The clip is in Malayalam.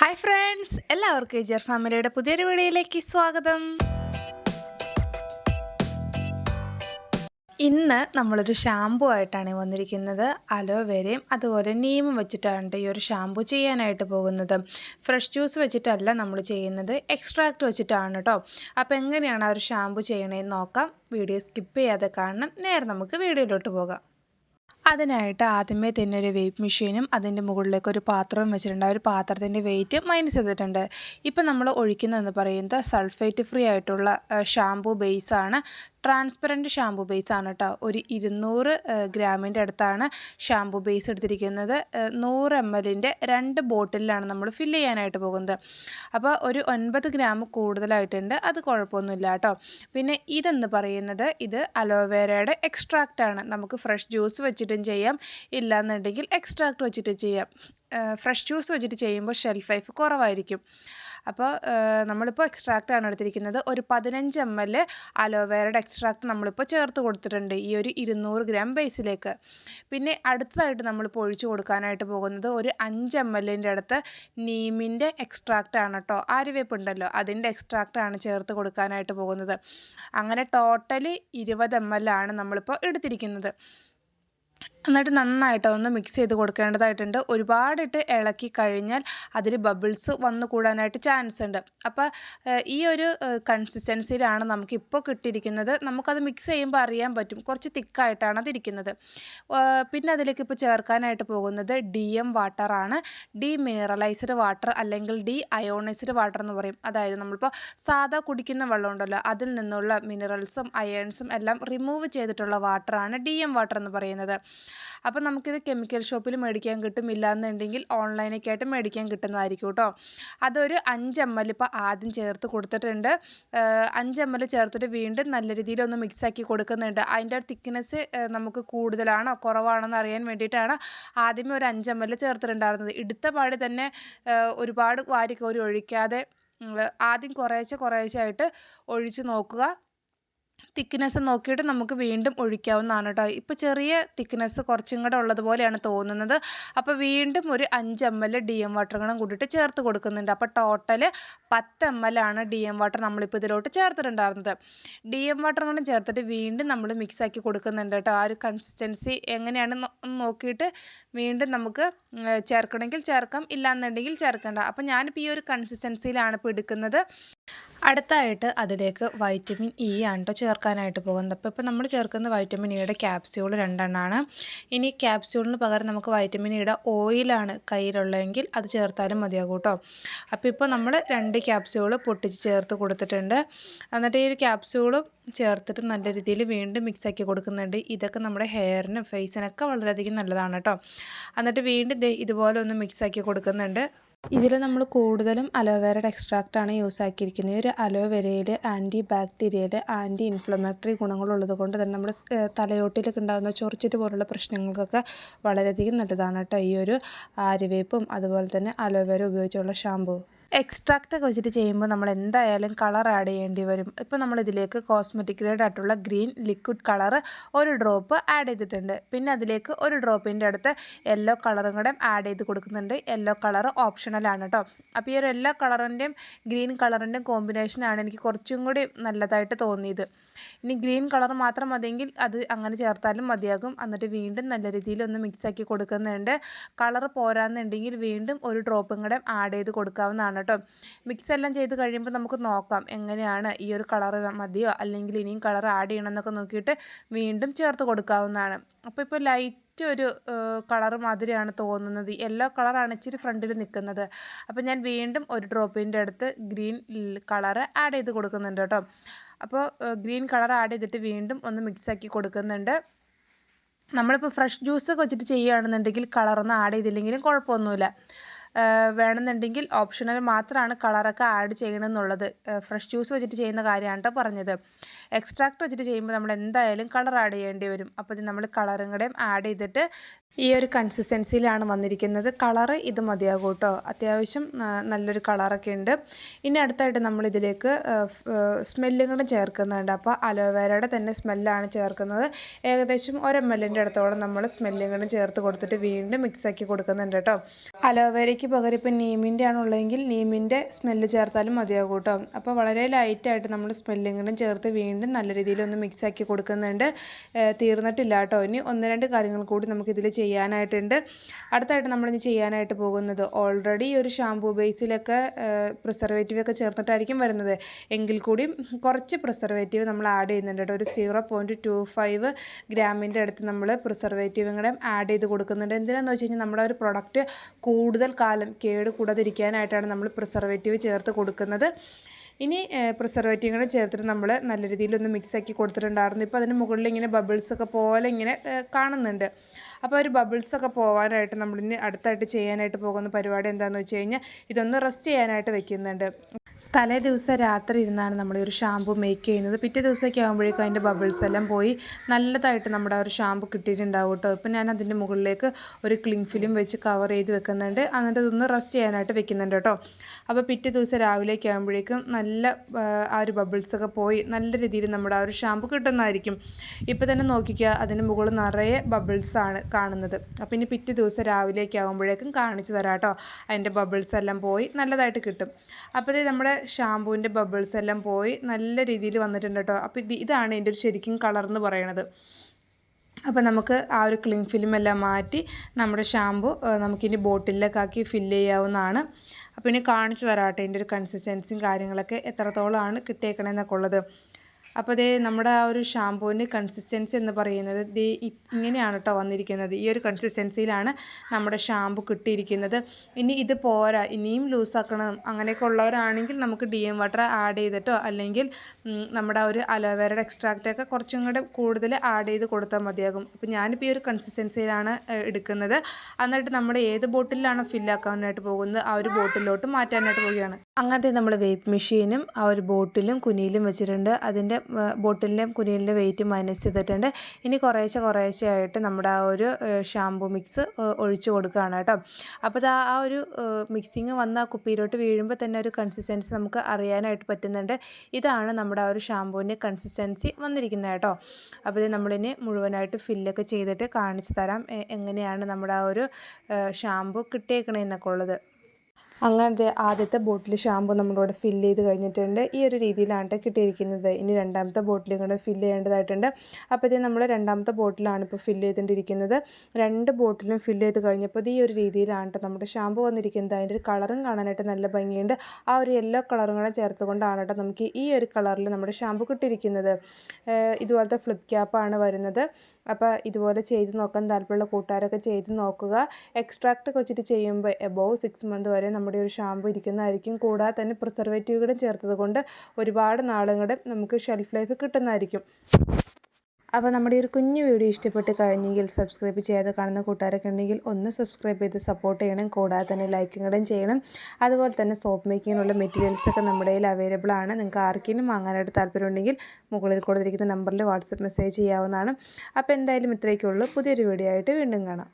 ഹായ് ഫ്രണ്ട്സ് എല്ലാവർക്കും ജർ ഫാമിലിയുടെ പുതിയൊരു വീഡിയോയിലേക്ക് സ്വാഗതം. ഇന്ന് നമ്മളൊരു ഷാമ്പു ആയിട്ടാണ് വന്നിരിക്കുന്നത്. അലോവേരയും അതുപോലെ നീമും വെച്ചിട്ടാണ് ഈ ഒരു ഷാമ്പു ചെയ്യാനായിട്ട് പോകുന്നത്. ഫ്രഷ് ജ്യൂസ് വെച്ചിട്ടല്ല നമ്മൾ ചെയ്യുന്നത് എക്സ്ട്രാക്റ്റ് വെച്ചിട്ടാണ് കേട്ടോ അപ്പോൾ എങ്ങനെയാണ് ആ ഒരു ഷാമ്പു ചെയ്യണേന്ന് നോക്കാം. വീഡിയോ സ്കിപ്പ് ചെയ്യാതെ കാണണം. നേരെ നമുക്ക് വീഡിയോയിലോട്ട് പോകാം. അതിനായിട്ട് ആദ്യമേ തന്നെ ഒരു വെയ്പ് മെഷീനും അതിന്റെ മുകളിലേക്ക് ഒരു പാത്രവും വെച്ചിട്ടുണ്ട്. ആ ഒരു പാത്രത്തിന്റെ വെയിറ്റ് മൈനസ് ചെയ്തിട്ടുണ്ട്. ഇപ്പം നമ്മൾ ഒഴിക്കുന്നതെന്ന് പറയുന്നത് സൾഫേറ്റ് ഫ്രീ ആയിട്ടുള്ള ഷാംപൂ ബേസാണ് ട്രാൻസ്പെറന്റ് ഷാമ്പു ബേസ് ആണ് കേട്ടോ ഒരു ഇരുന്നൂറ് ഗ്രാമിന്റെ അടുത്താണ് ഷാമ്പു ബേസ് എടുത്തിരിക്കുന്നത്. നൂറ് എം എല്ലിന്റെ രണ്ട് ബോട്ടിലാണ് നമ്മൾ ഫില്ല് ചെയ്യാനായിട്ട് പോകുന്നത്. അപ്പോൾ ഒരു ഒൻപത് ഗ്രാം കൂടുതലായിട്ടുണ്ട്. അത് കുഴപ്പമൊന്നുമില്ല കേട്ടോ പിന്നെ ഇതെന്ന് പറയുന്നത് ഇത് അലോവേരയുടെ എക്സ്ട്രാക്റ്റ് ആണ്. നമുക്ക് ഫ്രഷ് ജ്യൂസ് വെച്ചിട്ടും ചെയ്യാം. ഇല്ലാന്നുണ്ടെങ്കിൽ എക്സ്ട്രാക്റ്റ് വെച്ചിട്ട് ചെയ്യാം. ഫ്രഷ് ജ്യൂസ് വെച്ചിട്ട് ചെയ്യുമ്പോൾ ഷെൽഫ് ലൈഫ് കുറവായിരിക്കും. അപ്പോൾ നമ്മളിപ്പോൾ എക്സ്ട്രാക്റ്റ് ആണ് എടുത്തിരിക്കുന്നത്. ഒരു പതിനഞ്ച് എം എൽ അലോവേറയുടെ എക്സ്ട്രാക്റ്റ് നമ്മളിപ്പോൾ ചേർത്ത് കൊടുത്തിട്ടുണ്ട് ഈ ഒരു ഇരുന്നൂറ് ഗ്രാം ബേസിലേക്ക് പിന്നെ അടുത്തതായിട്ട് നമ്മളിപ്പോൾ ഒഴിച്ചു കൊടുക്കാനായിട്ട് പോകുന്നത് ഒരു അഞ്ച് എം എല്ലിന്റെ അടുത്ത് നീമിന്റെ എക്സ്ട്രാക്റ്റ് ആണ് കേട്ടോ ആര്യവേപ്പ് ഉണ്ടല്ലോ അതിന്റെ എക്സ്ട്രാക്റ്റ് ആണ് ചേർത്ത് കൊടുക്കാനായിട്ട് പോകുന്നത്. അങ്ങനെ ടോട്ടലി ഇരുപത് എം എൽ ആണ് നമ്മളിപ്പോൾ എടുത്തിരിക്കുന്നത്. എന്നിട്ട് നന്നായിട്ട് ഒന്ന് മിക്സ് ചെയ്ത് കൊടുക്കേണ്ടതായിട്ടുണ്ട്. ഒരുപാടിട്ട് ഇളക്കി കഴിഞ്ഞാൽ അതിൽ ബബിൾസ് വന്നു കൂടാനായിട്ട് ചാൻസ് ഉണ്ട്. അപ്പോൾ ഈ ഒരു കൺസിസ്റ്റൻസിയിലാണ് നമുക്ക് ഇപ്പോൾ കിട്ടിയിരിക്കുന്നത്. നമുക്കത് മിക്സ് ചെയ്യുമ്പോൾ അറിയാൻ പറ്റും. കുറച്ച് തിക്കായിട്ടാണ് അതിരിക്കുന്നത് പിന്നെ അതിലേക്ക് ഇപ്പോൾ ചേർക്കാനായിട്ട് പോകുന്നത് ഡി എം വാട്ടറാണ് ഡി മിനറലൈസ്ഡ് വാട്ടർ അല്ലെങ്കിൽ ഡി അയോണൈസ്ഡ് വാട്ടർ എന്ന് പറയും. അതായത് നമ്മളിപ്പോൾ സാധാ കുടിക്കുന്ന വെള്ളമുണ്ടല്ലോ അതിൽ നിന്നുള്ള മിനറൽസും അയേൺസും എല്ലാം റിമൂവ് ചെയ്തിട്ടുള്ള വാട്ടറാണ് ഡി എം വാട്ടർ എന്ന് പറയുന്നത്. അപ്പോൾ നമുക്കിത് കെമിക്കൽ ഷോപ്പിൽ മേടിക്കാൻ കിട്ടും ഇല്ലാന്നുണ്ടെങ്കിൽ ഓൺലൈനൊക്കെ ആയിട്ട് മേടിക്കാൻ കിട്ടുന്നതായിരിക്കും കേട്ടോ. അതൊരു അഞ്ച് എം എൽ ഇപ്പോൾ ആദ്യം ചേർത്ത് കൊടുത്തിട്ടുണ്ട്. അഞ്ച് എം എൽ ചേർത്തിട്ട് വീണ്ടും നല്ല രീതിയിൽ ഒന്ന് മിക്സാക്കി കൊടുക്കുന്നുണ്ട്. അതിന്റെ തിക്നെസ് നമുക്ക് കൂടുതലാണോ കുറവാണോ അറിയാൻ വേണ്ടിയിട്ടാണ് ആദ്യമേ ഒരു അഞ്ച് എം എൽ ചേർത്തിട്ടുണ്ടായിരുന്നത്. എടുത്ത പാട് തന്നെ ഒരുപാട് വാരിക്കോരി ഒഴിക്കാതെ ആദ്യം കുറേശ്ശെ കുറേശ്ശെ ആയിട്ട് ഒഴിച്ച് നോക്കുക. തിക്നെസ് നോക്കിയിട്ട് നമുക്ക് വീണ്ടും ഒഴിക്കാവുന്നതാണ് കേട്ടോ. ഇപ്പോൾ ചെറിയ തിക്നെസ് കുറച്ചും കൂടെ ഉള്ളതുപോലെയാണ് തോന്നുന്നത്. അപ്പോൾ വീണ്ടും ഒരു അഞ്ച് M L D M water കൂടെ കൂട്ടിയിട്ട് ചേർത്ത് കൊടുക്കുന്നുണ്ട്. അപ്പോൾ ടോട്ടൽ പത്ത് എം എൽ ആണ് ഡി എം വാട്ടർ നമ്മളിപ്പോൾ ഇതിലോട്ട് ചേർത്തിട്ടുണ്ടായിരുന്നത്. ഡി എം വാട്ടർ ചേർത്തിട്ട് വീണ്ടും നമ്മൾ മിക്സാക്കി കൊടുക്കുന്നുണ്ട് കേട്ടോ. ആ ഒരു കൺസിസ്റ്റൻസി എങ്ങനെയാണ് നോക്കിയിട്ട് വീണ്ടും നമുക്ക് ചേർക്കണമെങ്കിൽ ചേർക്കാം. ഇല്ലാന്നുണ്ടെങ്കിൽ ചേർക്കണ്ട. അപ്പോൾ ഞാനിപ്പോൾ ഈ ഒരു കൺസിസ്റ്റൻസിയിലാണ് ഇപ്പോൾ എടുക്കുന്നത്. അടുത്തായിട്ട് അതിലേക്ക് വൈറ്റമിൻ ഇ ആണ് കേട്ടോ ചേർക്കാനായിട്ട് പോകുന്നത്. അപ്പോൾ ഇപ്പോൾ നമ്മൾ ചേർക്കുന്ന വൈറ്റമിൻ ഇയുടെ ക്യാപ്സ്യൂൾ രണ്ടെണ്ണമാണ് ഇനി ക്യാപ്സ്യൂളിന് പകരം നമുക്ക് വൈറ്റമിൻ ഇയുടെ ഓയിലാണ് കയ്യിലുള്ളതെങ്കിൽ അത് ചേർത്താലും മതിയാകും കേട്ടോ അപ്പോൾ ഇപ്പോൾ നമ്മൾ രണ്ട് ക്യാപ്സ്യൂൾ പൊട്ടിച്ച് ചേർത്ത് കൊടുത്തിട്ടുണ്ട്. എന്നിട്ട് ഈ ഒരു ക്യാപ്സ്യൂളും ചേർത്തിട്ട് നല്ല രീതിയിൽ വീണ്ടും മിക്സാക്കി കൊടുക്കുന്നുണ്ട്. ഇതൊക്കെ നമ്മുടെ ഹെയറിനും ഫേസിനൊക്കെ വളരെയധികം നല്ലതാണ് കേട്ടോ എന്നിട്ട് വീണ്ടും ഇതുപോലെ ഒന്ന് മിക്സാക്കി കൊടുക്കുന്നുണ്ട്. ഇതിൽ നമ്മൾ കൂടുതലും അലോവേരയുടെ ആണ് യൂസ് ആക്കിയിരിക്കുന്നത്. ഒരു അലോവേരയിൽ ആന്റി ബാക്ടീരിയൽ ആന്റി ഇൻഫ്ലമേറ്ററി ഗുണങ്ങളുള്ളത് കൊണ്ട് തന്നെ നമ്മുടെ തലയോട്ടിലൊക്കെ ഉണ്ടാകുന്ന ചൊറിച്ചിട്ട് പോലുള്ള പ്രശ്നങ്ങൾക്കൊക്കെ വളരെയധികം നല്ലതാണ് കേട്ടോ ഈ ഒരു ആര്യവേപ്പും അതുപോലെ തന്നെ അലോവേര ഉപയോഗിച്ചുള്ള ഷാമ്പൂ എക്സ്ട്രാക്റ്റ് ഒക്കെ വെച്ചിട്ട് ചെയ്യുമ്പോൾ നമ്മൾ എന്തായാലും കളർ ആഡ് ചെയ്യേണ്ടി വരും. ഇപ്പോൾ നമ്മൾ ഇതിലേക്ക് കോസ്മെറ്റിക് ഗ്രേഡ് ആയിട്ടുള്ള ഗ്രീൻ ലിക്വിഡ് കളർ ഒരു ഡ്രോപ്പ് ആഡ് ചെയ്തിട്ടുണ്ട്. പിന്നെ അതിലേക്ക് ഒരു ഡ്രോപ്പിന്റെ അടുത്ത് യെല്ലോ കളറും കൂടെ ആഡ് ചെയ്ത് കൊടുക്കുന്നുണ്ട്. യെല്ലോ കളർ ഓപ്ഷണലാണ് കേട്ടോ അപ്പോൾ ഈ ഒരു എല്ലോ കളറിന്റെയും ഗ്രീൻ കളറിന്റെയും കോമ്പിനേഷനാണ് എനിക്ക് കുറച്ചും കൂടി നല്ലതായിട്ട് തോന്നിയത്. ഇനി ഗ്രീൻ കളർ മാത്രം മതിയെങ്കിൽ അത് അങ്ങനെ ചേർത്താലും മതിയാകും. എന്നിട്ട് വീണ്ടും നല്ല രീതിയിൽ ഒന്ന് മിക്സാക്കി കൊടുക്കുന്നുണ്ട്. കളർ പോരാന്നുണ്ടെങ്കിൽ വീണ്ടും ഒരു ഡ്രോപ്പും കൂടെ ആഡ് ചെയ്ത് കൊടുക്കാവുന്നതാണ് കേട്ടോ. മിക്സ് എല്ലാം ചെയ്ത് കഴിയുമ്പോൾ നമുക്ക് നോക്കാം എങ്ങനെയാണ് ഈ ഒരു കളർ മതിയോ? അല്ലെങ്കിൽ ഇനിയും കളർ ആഡ് ചെയ്യണമെന്നൊക്കെ നോക്കിയിട്ട് വീണ്ടും ചേർത്ത് കൊടുക്കാവുന്നതാണ്. അപ്പോൾ ഇപ്പോൾ ലൈറ്റ് ഒരു കളർ മാതിരിയാണ് തോന്നുന്നത്. യെല്ലോ കളറാണ് ഇച്ചിരി ഫ്രണ്ടിൽ നിൽക്കുന്നത് അപ്പോൾ ഞാൻ വീണ്ടും ഒരു ഡ്രോപ്പിന്റെ അടുത്ത് ഗ്രീൻ കളറ് ആഡ് ചെയ്ത് കൊടുക്കുന്നുണ്ട് കേട്ടോ. അപ്പോൾ ഗ്രീൻ കളർ ആഡ് ചെയ്തിട്ട് വീണ്ടും ഒന്ന് മിക്സാക്കി കൊടുക്കുന്നുണ്ട്. നമ്മളിപ്പോൾ ഫ്രഷ് ജ്യൂസൊക്കെ വെച്ചിട്ട് ചെയ്യുകയാണെന്നുണ്ടെങ്കിൽ കളറൊന്നും ആഡ് ചെയ്തില്ലെങ്കിലും കുഴപ്പമൊന്നുമില്ല. വേണമെന്നുണ്ടെങ്കിൽ ഓപ്ഷണൽ മാത്രമാണ് കളറൊക്കെ ആഡ് ചെയ്യണമെന്നുള്ളത്. ഫ്രഷ് ജ്യൂസ് വെച്ചിട്ട് ചെയ്യുന്ന കാര്യമാണ് കേട്ടോ പറഞ്ഞത്. എക്സ്ട്രാക്ട് വെച്ചിട്ട് ചെയ്യുമ്പോൾ നമ്മൾ എന്തായാലും കളർ ആഡ് ചെയ്യേണ്ടി വരും. അപ്പോൾ ഇത് നമ്മൾ കളറും കൂടെയും ആഡ് ചെയ്തിട്ട് ഈ ഒരു കൺസിസ്റ്റൻസിയിലാണ് വന്നിരിക്കുന്നത്. കളറ് ഇത് മതിയാകും കേട്ടോ. അത്യാവശ്യം നല്ലൊരു കളറൊക്കെ ഉണ്ട്. ഇനി അടുത്തായിട്ട് നമ്മൾ ഇതിലേക്ക് സ്മെല്ലും ചേർക്കുന്നുണ്ട്. അപ്പോൾ അലോവേരയുടെ തന്നെ സ്മെല്ലാണ് ചേർക്കുന്നത്. ഏകദേശം ഒരു എം എല്ലിന്റെ അടുത്തോളം നമ്മൾ സ്മെല്ലും കൂടെ ചേർത്ത് കൊടുത്തിട്ട് വീണ്ടും മിക്സാക്കി കൊടുക്കുന്നുണ്ട് കേട്ടോ. അലോവേരയ്ക്ക് പകരം ഇപ്പം നീമിന്റെ ആണുള്ളതെങ്കിൽ നീമിന്റെ സ്മെല്ല് ചേർത്താലും മതിയാകും കേട്ടോ. അപ്പോൾ വളരെ ലൈറ്റായിട്ട് നമ്മൾ സ്മെല്ലും ചേർത്ത് വീണ്ടും നല്ല രീതിയിൽ ഒന്ന് മിക്സ് ആക്കി കൊടുക്കുന്നുണ്ട്. തീർന്നിട്ടില്ല കേട്ടോ. ഇനി ഒന്ന് രണ്ട് കാര്യങ്ങൾ കൂടി നമുക്കിതിൽ ചെയ്യാനായിട്ടുണ്ട്. അടുത്തായിട്ട് നമ്മളിനി ചെയ്യാനായിട്ട് പോകുന്നത് ഓൾറെഡി ഈ ഒരു ഷാമ്പൂ ബേസിലൊക്കെ പ്രിസർവേറ്റീവ് ഒക്കെ ചേർത്തിട്ടായിരിക്കും വരുന്നത്. എങ്കിൽ കൂടിയും കുറച്ച് പ്രിസർവേറ്റീവ് നമ്മൾ ആഡ് ചെയ്യുന്നുണ്ട് കേട്ടോ. ഒരു സീറോ പോയിന്റ് ടു ഫൈവ് ഗ്രാമിന്റെ അടുത്ത് നമ്മൾ പ്രിസർവേറ്റീവും കൂടെ ആഡ് ചെയ്ത് കൊടുക്കുന്നുണ്ട്. എന്തിനാണെന്ന് വെച്ച് കഴിഞ്ഞാൽ നമ്മുടെ ഒരു പ്രൊഡക്റ്റ് കൂടുതൽ കാലം കേട് കൂടാതിരിക്കാനായിട്ടാണ് നമ്മൾ പ്രിസർവേറ്റീവ് ചേർത്ത് കൊടുക്കുന്നത്. ഇനി പ്രിസർവേറ്റീവ് കൂടെ ചേർത്തിട്ട് നമ്മൾ നല്ല രീതിയിലൊന്ന് മിക്സ് ആക്കി കൊടുത്തിട്ടുണ്ടായിരുന്നു. ഇപ്പോൾ അതിന് മുകളിൽ ഇങ്ങനെ ബബിൾസൊക്കെ പോലെ ഇങ്ങനെ കാണുന്നുണ്ട്. അപ്പോൾ ഒരു ബബിൾസൊക്കെ പോകാനായിട്ട് നമ്മളിനി അടുത്തായിട്ട് ചെയ്യാനായിട്ട് പോകുന്ന പരിപാടി എന്താണെന്ന് വെച്ച് കഴിഞ്ഞാൽ ഇതൊന്ന് റെസ്റ്റ് ചെയ്യാനായിട്ട് വെക്കുന്നുണ്ട്. തലേ ദിവസം രാത്രി ഇരുന്നാണ് നമ്മൾ ഒരു ഷാമ്പു മേക്ക് ചെയ്യുന്നത്. പിറ്റേ ദിവസമൊക്കെ ആകുമ്പോഴേക്കും അതിന്റെ ബബിൾസ് എല്ലാം പോയി. നല്ലതായിട്ട് നമ്മുടെ ഒരു ഷാമ്പു കിട്ടിയിട്ടുണ്ടാവും കേട്ടോ. ഇപ്പം ഞാൻ അതിന്റെ മുകളിലേക്ക് ഒരു ക്ലിങ് ഫിലിം വെച്ച് കവർ ചെയ്ത് വെക്കുന്നുണ്ട്. എന്നിട്ട് ഇതൊന്ന് റെസ്റ്റ് ചെയ്യാനായിട്ട് വെക്കുന്നുണ്ട് കേട്ടോ. അപ്പോൾ പിറ്റേ ദിവസം രാവിലേക്ക് ആകുമ്പോഴേക്കും നല്ല ആ, ഒരു ബബിൾസ് ഒക്കെ പോയി നല്ല രീതിയിൽ നമ്മുടെ ആ ഒരു ഷാമ്പു കിട്ടുന്നതായിരിക്കും. ഇപ്പോൾ തന്നെ നോക്കിക്കുക അതിന് മുകളിൽ നിറയെ ബബിൾസ് ആണ് കാണുന്നത്. അപ്പോൾ ഇനി പിറ്റേ ദിവസം രാവിലേക്ക് ആകുമ്പോഴേക്കും കാണിച്ചു തരാം കേട്ടോ. അതിന്റെ ബബിൾസ് എല്ലാം പോയി നല്ലതായിട്ട് കിട്ടും. അപ്പോൾ ഇത് നമ്മുടെ ഷാമ്പൂവിന്റെ ബബിൾസ് എല്ലാം പോയി നല്ല രീതിയിൽ വന്നിട്ടുണ്ട് കേട്ടോ. അപ്പോൾ ഇത് ഇതാണ് ഇതിന്റെ ഒരു ശരിക്കും കളർ എന്ന് പറയണത്. അപ്പോൾ നമുക്ക് ആ ഒരു ക്ലിങ് ഫിലിം എല്ലാം മാറ്റി നമ്മുടെ ഷാമ്പു നമുക്കിനി ബോട്ടിലൊക്കെ ആക്കി ഫില്ല് ചെയ്യാവുന്നതാണ്. അപ്പോൾ ഇനി കാണിച്ചു തരാട്ടെ ഇതിന്റെ ഒരു കൺസിസ്റ്റൻസിയും കാര്യങ്ങളൊക്കെ എത്രത്തോളമാണ് കിട്ടിയേക്കണമെന്നൊക്കെ ഉള്ളത്. അപ്പോൾ ദേ നമ്മുടെ ആ ഒരു ഷാമ്പൂവിന്റെ കൺസിസ്റ്റൻസി എന്ന് പറയുന്നത് ദേ ഇങ്ങനെയാണ് കേട്ടോ വന്നിരിക്കുന്നത്. ഈ ഒരു കൺസിസ്റ്റൻസിയിലാണ് നമ്മുടെ ഷാമ്പു കിട്ടിയിരിക്കുന്നത്. ഇനി ഇത് പോരാ. ഇനിയും ലൂസാക്കണം അങ്ങനെയൊക്കെ ഉള്ളവരാണെങ്കിൽ നമുക്ക് ഡി എം വാട്ടർ ആഡ് ചെയ്തിട്ടോ അല്ലെങ്കിൽ നമ്മുടെ ഒരു അലോവേരയുടെ എക്സ്ട്രാക്റ്റൊക്കെ കുറച്ചും കൂടെ കൂടുതൽ ആഡ് ചെയ്ത് കൊടുത്താൽ മതിയാകും. അപ്പോൾ ഞാനിപ്പോൾ ഈ ഒരു കൺസിസ്റ്റൻസിയിലാണ് എടുക്കുന്നത്. എന്നിട്ട് നമ്മുടെ ഏത് ബോട്ടിലാണ് ഫില്ലാക്കാനായിട്ട് പോകുന്നത്? ആ ഒരു ബോട്ടിലോട്ട് മാറ്റാനായിട്ട് പോവുകയാണ്. അങ്ങനത്തെ നമ്മൾ വെയ്റ്റ് മെഷീനും ആ ഒരു ബോട്ടിലും കുനിയിലും വെച്ചിട്ടുണ്ട്. അതിന്റെ ബോട്ടിലിന്റെയും കുനിയിലിന്റെ വെയിറ്റ് മൈനസ് ചെയ്തിട്ടുണ്ട്. ഇനി കുറേശ്ശെ കുറേശ്ശെ ആയിട്ട് നമ്മുടെ ആ ഒരു ഷാമ്പു മിക്സ് ഒഴിച്ചു കൊടുക്കുകയാണ് കേട്ടോ. അപ്പോൾ ആ ഒരു മിക്സിങ് വന്ന കുപ്പിയിലോട്ട് വീഴുമ്പോൾ തന്നെ ഒരു കൺസിസ്റ്റൻസി നമുക്ക് അറിയാനായിട്ട് പറ്റുന്നുണ്ട്. ഇതാണ് നമ്മുടെ ആ ഒരു ഷാമ്പുവിന്റെ കൺസിസ്റ്റൻസി വന്നിരിക്കുന്നത് കേട്ടോ. അപ്പോൾ ഇത് നമ്മളിനി മുഴുവനായിട്ട് ഫില്ലൊക്കെ ചെയ്തിട്ട് കാണിച്ചു തരാം. എങ്ങനെയാണ് നമ്മുടെ ആ ഒരു ഷാമ്പു കിട്ടിയേക്കണേന്നൊക്കെ ഉള്ളത്. അങ്ങനത്തെ ആദ്യത്തെ ബോട്ടിൽ ഷാമ്പു നമ്മളിവിടെ ഫില്ല് ചെയ്ത് കഴിഞ്ഞിട്ടുണ്ട്. ഈ ഒരു രീതിയിലാണ് കിട്ടിയിരിക്കുന്നത്. ഇനി രണ്ടാമത്തെ ബോട്ടിലും കൂടെ ഫില്ല് ചെയ്യേണ്ടതായിട്ടുണ്ട്. അപ്പോഴത്തേക്കും നമ്മൾ രണ്ടാമത്തെ ബോട്ടിലാണ് ഇപ്പോൾ ഫില്ല് ചെയ്തുകൊണ്ടിരിക്കുന്നത് രണ്ട് ബോട്ടിലും ഫില്ല് ചെയ്ത് കഴിഞ്ഞപ്പോൾ ഈ ഒരു രീതിയിലാണ് നമ്മുടെ ഷാമ്പു വന്നിരിക്കുന്നത്. അതിന്റെ ഒരു കളറും കാണാനായിട്ട് നല്ല ഭംഗിയുണ്ട്. ആ ഒരു യെല്ലോ കളറും കൂടെ ചേർത്തുകൊണ്ടാണ് കേട്ടോ നമുക്ക് ഈ ഒരു കളറിൽ നമ്മുടെ ഷാമ്പു കിട്ടിയിരിക്കുന്നത്. ഇതുപോലത്തെ ഫ്ലിപ്പ് ക്യാപ്പാണ് വരുന്നത്. അപ്പോൾ ഇതുപോലെ ചെയ്ത് നോക്കാൻ താല്പര്യമുള്ള കൂട്ടുകാരൊക്കെ ചെയ്ത് നോക്കുക. എക്സ്ട്രാക്റ്റ് ഒക്കെ വെച്ചിട്ട് ചെയ്യുമ്പോൾ എബോവ് സിക്സ് മന്ത് വരെ നമ്മുടെ ഒരു ഷാമ്പു ഇരിക്കുന്നതായിരിക്കും. കൂടാതെ തന്നെ പ്രിസർവേറ്റീവ് കൂടെ ചേർത്തത് കൊണ്ട് ഒരുപാട് നാളും നമുക്ക് ഷെൽഫ് ലൈഫ് കിട്ടുന്നതായിരിക്കും. അപ്പോൾ നമ്മുടെ ഒരു കുഞ്ഞു വീഡിയോ ഇഷ്ടപ്പെട്ട് കഴിഞ്ഞെങ്കിൽ സബ്സ്ക്രൈബ് ചെയ്യാതെ കാണുന്ന കൂട്ടുകാരൊക്കെ ഉണ്ടെങ്കിൽ ഒന്ന് സബ്സ്ക്രൈബ് ചെയ്ത് സപ്പോർട്ട് ചെയ്യണം. കൂടാതെ തന്നെ ലൈക്കും ചെയ്യണം. അതുപോലെ തന്നെ സോപ്പ് മേക്കിങ്ങിനുള്ള മെറ്റീരിയൽസൊക്കെ നമ്മുടെ കയ്യിൽ അവൈലബിൾ ആണ്. നിങ്ങൾക്ക് ആർക്കെങ്കിലും വാങ്ങാനായിട്ട് താല്പര്യമുണ്ടെങ്കിൽ മുകളിൽ കൊടുത്തിരിക്കുന്ന നമ്പറിൽ വാട്സപ്പ് മെസ്സേജ് ചെയ്യാവുന്നതാണ്. അപ്പോൾ എന്തായാലും ഇത്രയൊക്കെ ഉള്ളൂ പുതിയൊരു വീഡിയോ ആയിട്ട് വീണ്ടും കാണാം.